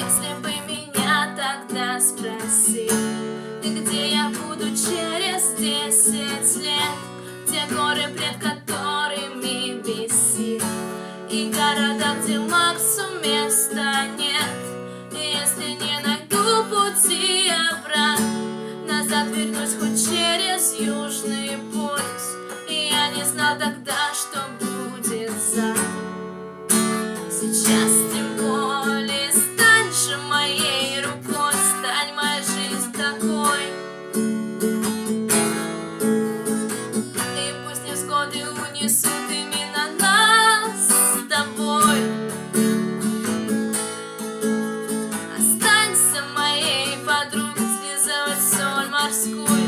Если бы меня тогда спросил, где я буду через десять лет, те горы, пред которыми висит, и города, где Максу места нет, если не найду пути обратно, назад вернусь хоть через южный путь, и я не знал тогда, что будет за. Сейчас темно. годы унесут именно нас с тобой. Останься моей подругой, слезать соль морскую.